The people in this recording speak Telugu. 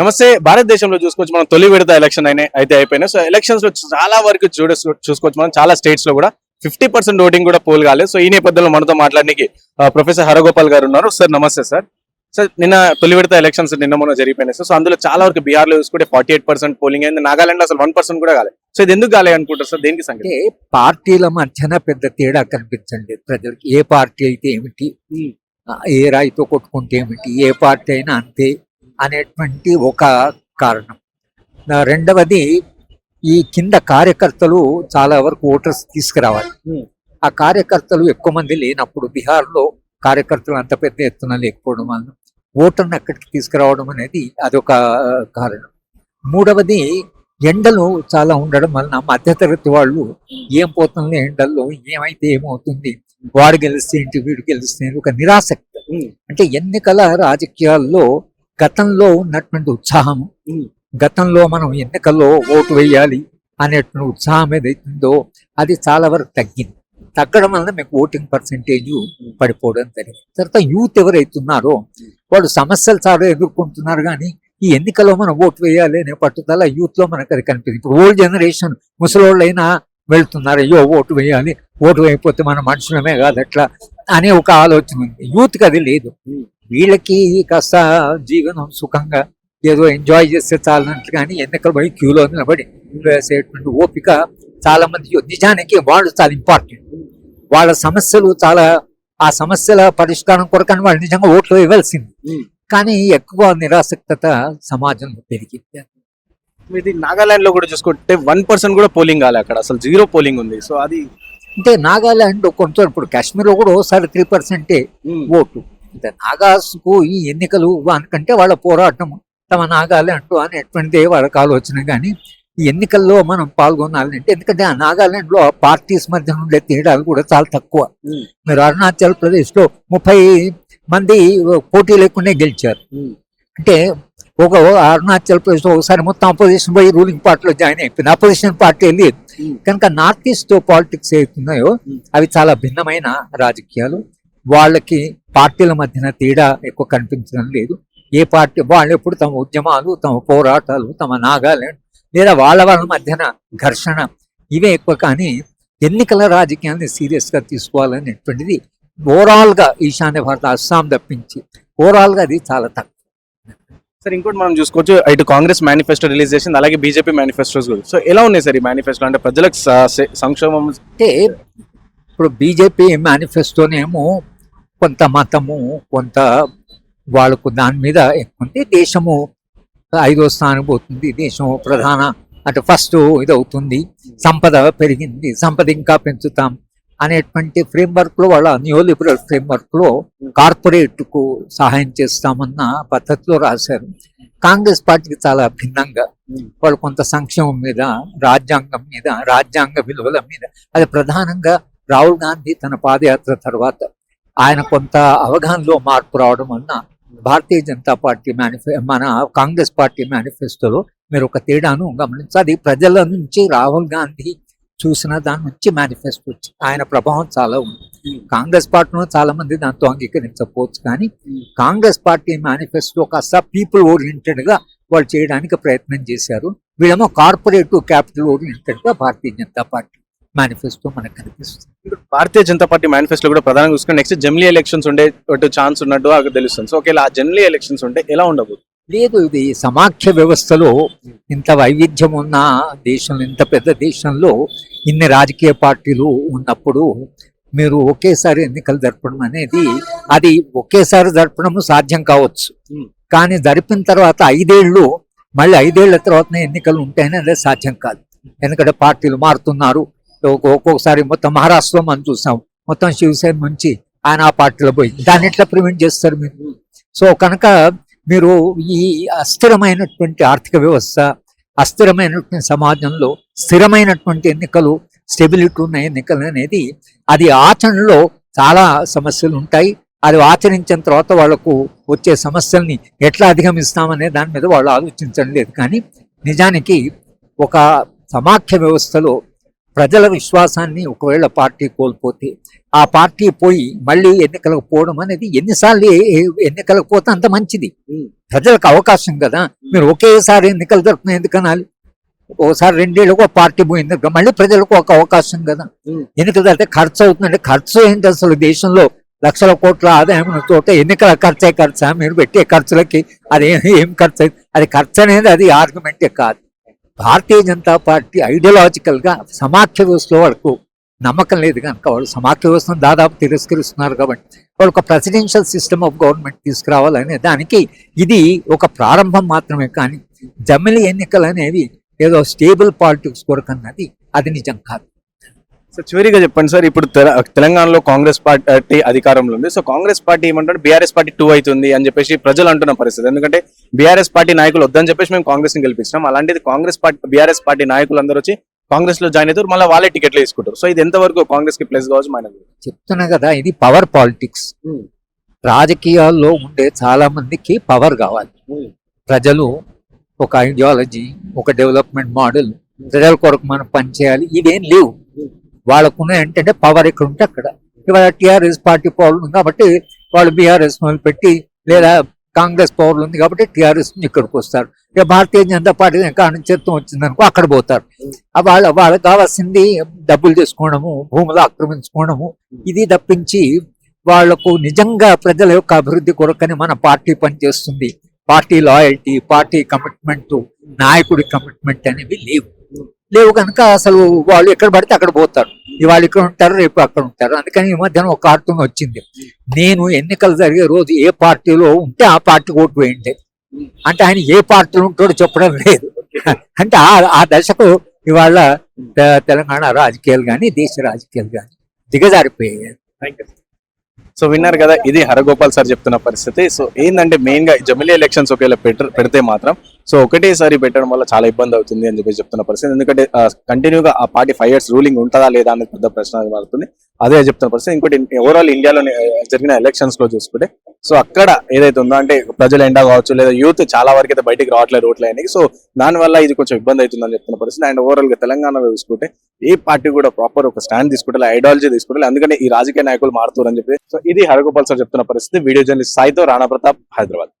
నమస్తే. భారతదేశంలో చూసుకోవచ్చు మనం తొలి విడత ఎలక్షన్ అయినా అయితే అయిపోయినాయి సో ఎలక్షన్స్లో చాలా వరకు చూడ చూసుకోవచ్చు మనం. చాలా స్టేట్స్లో కూడా ఫిఫ్టీ పర్సెంట్ ఓటింగ్ కూడా పోల్ కాలేదు. సో ఈ నేపథ్యంలో మనతో మాట్లాడడానికి ప్రొఫెసర్ హరగోపాల్ గారు ఉన్నారు. సార్ నమస్తే సార్. సార్ నిన్న తొలి విడత ఎలక్షన్స్ నిన్న మొన్న జరిగిపోయినాయి. సో అందులో చాలా వరకు బీహార్లో చూసుకుంటే ఫార్టీ ఎయిట్ పర్సెంట్ పోలింగ్ అయింది. నాగాలాండ్ అసలు వన్ పర్సెంట్ కూడా కాలేదు. సో ఇది ఎందుకు కాలేదు అనుకుంటారు సార్? దేనికి సంగతి? పార్టీల మధ్యన పెద్ద తేడా కనిపించండి ప్రజలకి. ఏ పార్టీ అయితే ఏమిటి ఏ రాయితో కొట్టుకుంటే ఏమిటి ఏ పార్టీ అయినా అంతే అనేటువంటి ఒక కారణం రెండవది ఈ కింద కార్యకర్తలు చాలా వరకు ఓటర్స్ తీసుకురావాలి. ఆ కార్యకర్తలు ఎక్కువ మంది లేనప్పుడు బీహార్లో కార్యకర్తలు అంత పెద్ద ఎత్తున లేకపోవడం వల్ల ఓటర్ని అక్కడికి తీసుకురావడం అనేది అదొక కారణం మూడవది ఎండలు చాలా ఉండడం వలన మధ్యతరగతి వాళ్ళు ఏం పోతుంది ఎండల్లో ఏమైతే ఏమవుతుంది వాడు గెలిస్తే ఏంటి వీడు గెలిస్తే ఒక నిరాసక్తి. అంటే ఎన్నికల రాజకీయాల్లో గతంలో ఉన్నటువంటి ఉత్సాహం ఉమ్. గతంలో మనం ఎన్నికల్లో ఓటు వేయాలి అనేటువంటి ఉత్సాహం ఏదైతుందో అది చాలా వరకు తగ్గింది. తగ్గడం వలన మీకు ఓటింగ్ పర్సంటేజ్ పడిపోవడం జరిగింది. తర్వాత యూత్ ఎవరైతున్నారో వాళ్ళు సమస్యలు చాలా ఎదుర్కొంటున్నారు కానీ ఈ ఎన్నికల్లో మనం ఓటు వేయాలి అనే పట్టుదల యూత్లో మనకు అది కనిపిస్తుంది ఇప్పుడు ఓల్డ్ జనరేషన్ ముసలోళ్ళైనా వెళ్తున్నారు అయ్యో ఓటు వేయాలి ఓటు వేయకపోతే మన మనుషులమే కాదు అట్లా అనే ఒక ఆలోచన ఉంది. యూత్కి అది లేదు. వీళ్ళకి కాస్త జీవనం సుఖంగా ఏదో ఎంజాయ్ చేస్తే చాలన్నట్లు కానీ ఎన్నికలు పడి క్యూలో నిలబడి వేసేటువంటి ఓపిక చాలా మంది నిజానికి వాళ్ళు చాలా ఇంపార్టెంట్ వాళ్ళ సమస్యలు చాలా ఆ సమస్యల పరిష్కారం కొరకని వాళ్ళు నిజంగా ఓట్లు ఇవ్వాల్సింది. కానీ ఎక్కువ నిరాసక్తత సమాజంలో పెరిగింది. ఇది నాగాలాండ్లో కూడా చూసుకుంటే వన్ పర్సెంట్ కూడా పోలింగ్ కాలే అక్కడ. అసలు జీరో పోలింగ్ ఉంది. సో అది అంటే నాగాలాండ్ కొంచెం ఇప్పుడు కాశ్మీర్లో కూడా ఒకసారి త్రీ పర్సెంటే. ఓటు. నాగాస్కు ఈ ఎన్నికలు అనుకంటే వాళ్ళ పోరాటం తమ నాగాలాండ్ అనేటువంటిదే వాళ్ళకి ఆలోచన కానీ ఈ ఎన్నికల్లో మనం పాల్గొనాలంటే ఎందుకంటే ఆ నాగాలాండ్లో పార్టీస్ మధ్య ఉండే తేడాలు కూడా చాలా తక్కువ. మీరు అరుణాచల్ ప్రదేశ్లో ముప్పై మంది పోటీ లేకుండా గెలిచారు. అంటే ఒక అరుణాచల్ ప్రదేశ్ ఒకసారి మొత్తం అపోజిషన్ పోయి రూలింగ్ పార్టీలో జాయిన్ అయిపోయింది అపోజిషన్ పార్టీ ఉమ్. కనుక నార్త్ ఈస్ట్ పాలిటిక్స్ Hmm. అవి చాలా భిన్నమైన రాజకీయాలు వాళ్ళకి పార్టీల మధ్యన తేడా ఎక్కువ కనిపించడం లేదు. ఏ పార్టీ వాళ్ళు ఎప్పుడు తమ ఉద్యమాలు తమ పోరాటాలు తమ నాగాలాండ్ లేదా వాళ్ళ వాళ్ళ మధ్యన ఘర్షణ ఇవే ఎక్కువ కానీ ఎన్నికల రాజకీయాన్ని సీరియస్గా తీసుకోవాలనేటువంటిది ఓవరాల్గా ఈశాన్య భారత అస్సాం తప్పించి ఓవరాల్గా అది చాలా తక్కువ. సార్ ఇంకోటి మనం చూసుకోవచ్చు ఇటు కాంగ్రెస్ మేనిఫెస్టో రిలీజ్ చేసింది అలాగే బీజేపీ మేనిఫెస్టోస్ కూడా. సో ఎలా ఉన్నాయి సార్ ఈ మేనిఫెస్టో అంటే ప్రజలకు సంక్షేమం అంటే ఇప్పుడు బీజేపీ మేనిఫెస్టోనేమో కొంత మతము కొంత వాళ్ళకు దాని మీద ఎక్కువ దేశము ఐదో స్థానం పోతుంది దేశం ప్రధాన అంటే ఫస్ట్ ఇది అవుతుంది సంపద పెరిగింది సంపద ఇంకా పెంచుతాం అనేటువంటి ఫ్రేమ్వర్క్లో వాళ్ళ న్యూ లిబరల్ ఫ్రేమ్వర్క్లో కార్పొరేట్కు సహాయం చేస్తామన్న పద్ధతిలో రాశారు. కాంగ్రెస్ పార్టీకి చాలా భిన్నంగా వాళ్ళు కొంత సంక్షేమం మీద రాజ్యాంగం మీద రాజ్యాంగ విలువల మీద అది ప్రధానంగా రాహుల్ గాంధీ తన పాదయాత్ర తర్వాత ఆయన కొంత అవగాహనలో మార్పు రావడం వలన భారతీయ జనతా పార్టీ మేనిఫె మన కాంగ్రెస్ పార్టీ మేనిఫెస్టోలో మీరు ఒక తేడాను గమనించాలి. ప్రజల నుంచి రాహుల్ గాంధీ చూసిన దాని నుంచి మేనిఫెస్టో వచ్చింది. ఆయన ప్రభావం చాలా ఉంది. కాంగ్రెస్ పార్టీలో చాలా మంది దాంతో అంగీకరించకపోవచ్చు కానీ కాంగ్రెస్ పార్టీ మేనిఫెస్టో కాస్త పీపుల్ ఓరియంటెడ్గా వాళ్ళు చేయడానికి ప్రయత్నం చేశారు. వీళ్ళేమో కార్పొరేటివ్ క్యాపిటల్ ఓరియంటెడ్గా భారతీయ జనతా పార్టీ మేనిఫెస్టో మనకు కనిపిస్తుంది. భారతీయ జనతా పార్టీ మేనిఫెస్టో కూడా ప్రధానంగా చూసుకుంటే నెక్స్ట్ జమిలీ ఎలక్షన్స్ ఉండే ఛాన్స్ ఉన్నట్టు నాకు తెలుస్తుంది. సో ఒకవేళ ఆ జమిలీ ఎలక్షన్స్ ఉంటే ఎలా ఉండబోతుంది? లేదు ఇది సమాఖ్య వ్యవస్థలో ఇంత వైవిధ్యం ఉన్న దేశంలో ఇంత పెద్ద దేశంలో ఇన్ని రాజకీయ పార్టీలు ఉన్నప్పుడు మీరు ఒకేసారి ఎన్నికలు జరపడం అనేది అది ఒకేసారి జరపడం సాధ్యం కావచ్చు. Hmm. కానీ జరిపిన తర్వాత ఐదేళ్ళు మళ్ళీ ఐదేళ్ళ తర్వాత ఎన్నికలు ఉంటాయని అదే సాధ్యం కాదు. ఎందుకంటే పార్టీలు మారుతున్నారు ఒక్కొక్కసారి మొత్తం మహారాష్ట్రలో మనం చూసాం మొత్తం శివసేన నుంచి ఆయన ఆ పార్టీలో పోయి దాన్ని ఎట్లా ప్రివెంట్ చేస్తారు మీరు? సో కనుక మీరు ఈ అస్థిరమైనటువంటి ఆర్థిక వ్యవస్థ అస్థిరమైనటువంటి సమాజంలో స్థిరమైనటువంటి ఎన్నికలు స్టెబిలిటీ ఉన్న ఎన్నికలు అనేది అది ఆచరణలో చాలా సమస్యలు ఉంటాయి. అది ఆచరించిన తర్వాత వాళ్ళకు వచ్చే సమస్యల్ని ఎట్లా అధిగమిస్తామనే దాని మీద వాళ్ళు ఆలోచించడం లేదు. కానీ నిజానికి ఒక సమాఖ్య వ్యవస్థలో ప్రజల విశ్వాసాన్ని ఒకవేళ పార్టీ కోల్పోతే ఆ పార్టీ పోయి మళ్ళీ ఎన్నికలకు పోవడం అనేది ఎన్నిసార్లు ఎన్నికలకు పోతే అంత మంచిది. ప్రజలకు అవకాశం కదా. మీరు ఒకేసారి ఎన్నికలు జరుపుకునే ఎందుకు అనాలి ఓసారి రెండేళ్ళకు ఒక పార్టీ పోయింది మళ్ళీ ప్రజలకు ఒక అవకాశం కదా. ఎన్నికలు జరిగితే ఖర్చు అవుతుందంటే ఖర్చు ఏంటి అసలు దేశంలో? లక్షల కోట్ల ఆదాయం చోట ఎన్నికల ఖర్చే ఖర్చా? మీరు పెట్టే ఖర్చులకి అది ఏం- ఖర్చు? అది ఖర్చు అనేది అది ఆర్గ్యుమెంటే కాదు. భారతీయ జనతా పార్టీ ఐడియాలజికల్గా సమాఖ్య వ్యవస్థలో వాళ్ళకు నమ్మకం లేదు కనుక వాళ్ళు సమాఖ్య వ్యవస్థను దాదాపు తిరస్కరిస్తున్నారు కాబట్టి వాళ్ళు ఒక ప్రెసిడెన్షియల్ సిస్టమ్ ఆఫ్ గవర్నమెంట్ తీసుకురావాలనే దానికి ఇది ఒక ప్రారంభం మాత్రమే కానీ జమిలి ఎన్నికలు అనేవి ఏదో స్టేబుల్ పాలిటిక్స్ కొరకు అన్నది అది నిజం కాదు. సో చివరిగా చెప్పండి సార్ ఇప్పుడు తెల- తెలంగాణలో కాంగ్రెస్ పార్టీ అధికారంలో ఉంది. సో కాంగ్రెస్ పార్టీ ఏమంటారు? బీఆర్ఎస్ పార్టీ టూ అవుతుంది అని చెప్పేసి ప్రజలు అంటున్న పరిస్థితి. ఎందుకంటే బీఆర్ఎస్ పార్టీ నాయకులు వద్దని చెప్పేసి మేము కాంగ్రెస్ని గెలిపించినాం. అలాంటిది కాంగ్రెస్ పార్టీ బీఆర్ఎస్ పార్టీ నాయకులు అందరూ వచ్చి కాంగ్రెస్లో జాయిన్ అవుతారు. మళ్ళీ వాళ్ళే టికెట్లు తీసుకుంటారు సో ఇది ఎంతవరకు కాంగ్రెస్కి ప్లస్ కావచ్చు మైనస్ చెప్తున్నా కదా ఇది పవర్ పాలిటిక్స్. రాజకీయాల్లో ఉండే చాలా మందికి పవర్ కావాలి. ప్రజలు ఒక ఐడియాలజీ ఒక డెవలప్మెంట్ మోడల్ ప్రజల కొరకు మనం పనిచేయాలి. ఇవేం లేవు. వాళ్ళకున్న ఏంటంటే పవర్ ఎక్కడ ఉంటే అక్కడ. ఇవాళ టిఆర్ఎస్ పార్టీ పవర్ ఉంది కాబట్టి వాళ్ళు బీఆర్ఎస్ పెట్టి లేదా కాంగ్రెస్ పవర్ ఉంది కాబట్టి టిఆర్ఎస్ ఇక్కడికి వస్తారు. ఇక భారతీయ జనతా పార్టీ అనిశ్చిత్వం వచ్చిందనుకో అక్కడ పోతారు. వాళ్ళ వాళ్ళకి కావాల్సింది డబ్బులు చేసుకోవడము భూములు ఆక్రమించుకోవడము. ఇది తప్పించి వాళ్ళకు నిజంగా ప్రజల యొక్క అభివృద్ధి కొరకని మన పార్టీ పనిచేస్తుంది. పార్టీ లాయల్టీ పార్టీ కమిట్మెంట్ నాయకుడి కమిట్మెంట్ అనేవి లేవు. లేవు కనుక అసలు వాళ్ళు ఎక్కడ పడితే అక్కడ పోతారు. ఇవాళ ఇక్కడ ఉంటారు రేపు అక్కడ ఉంటారు. అందుకని ఈ మధ్యన ఒక కార్టూన్ వచ్చింది. నేను ఎన్నికలు జరిగే రోజు ఏ పార్టీలో ఉంటే ఆ పార్టీ ఓటు వేయండి. అంటే ఆయన ఏ పార్టీలో ఉంటాడో చెప్పడం లేదు. అంటే ఆ ఆ దశకు ఇవాళ తెలంగాణ రాజకీయాలు కానీ దేశ రాజకీయాలు కానీ దిగజారిపోయాయి. సో విన్నారు కదా ఇది హరగోపాల్ సార్ చెప్తున్న పరిస్థితి. సో ఏంటంటే మెయిన్గా జమిలీ ఎలక్షన్స్ ఒకవేళ పెట్ట- పెడితే మాత్రం సో ఒకటేసారి పెట్టడం వల్ల చాలా ఇబ్బంది అవుతుంది అని చెప్పేసి చెప్తున్న పరిస్థితి. ఎందుకంటే కంటిన్యూగా ఆ పార్టీ ఫైవ్ ఇయర్స్ రూలింగ్ ఉంటుందా లేదా అనేది పెద్ద ప్రశ్న మారుతుంది. అదే చెప్తున్న పరిస్థితి. ఇంకోటి ఓవరాల్ ఇండియాలో జరిగిన ఎలక్షన్స్లో చూసుకుంటే సో అక్కడ ఏదైతే ఉందో అంటే ప్రజలు ఎండా కావచ్చు లేదా యూత్ చాలా వరకు అయితే బయటికి రావట్లేదు రోడ్లు అయినాయి సో దాని వల్ల ఇది కొంచెం ఇబ్బంది అవుతుందని చెప్తున్న పరిస్థితి. అండ్ ఓవరాల్గా తెలంగాణలో చూసుకుంటే ఏ పార్టీ కూడా ప్రాపర్ ఒక స్టాండ్ తీసుకుంటే ఐడియాలజీ తీసుకుంటే అందుకనే ఈ రాజకీయ నాయకులు మారుతారని చెప్పి. సో ఇది హరగోపాల్ సార్ చెప్తున్న పరిస్థితి. వీడియో జర్నలిస్ట్ సాయితో రాణా ప్రతాప్ హైదరాబాద్.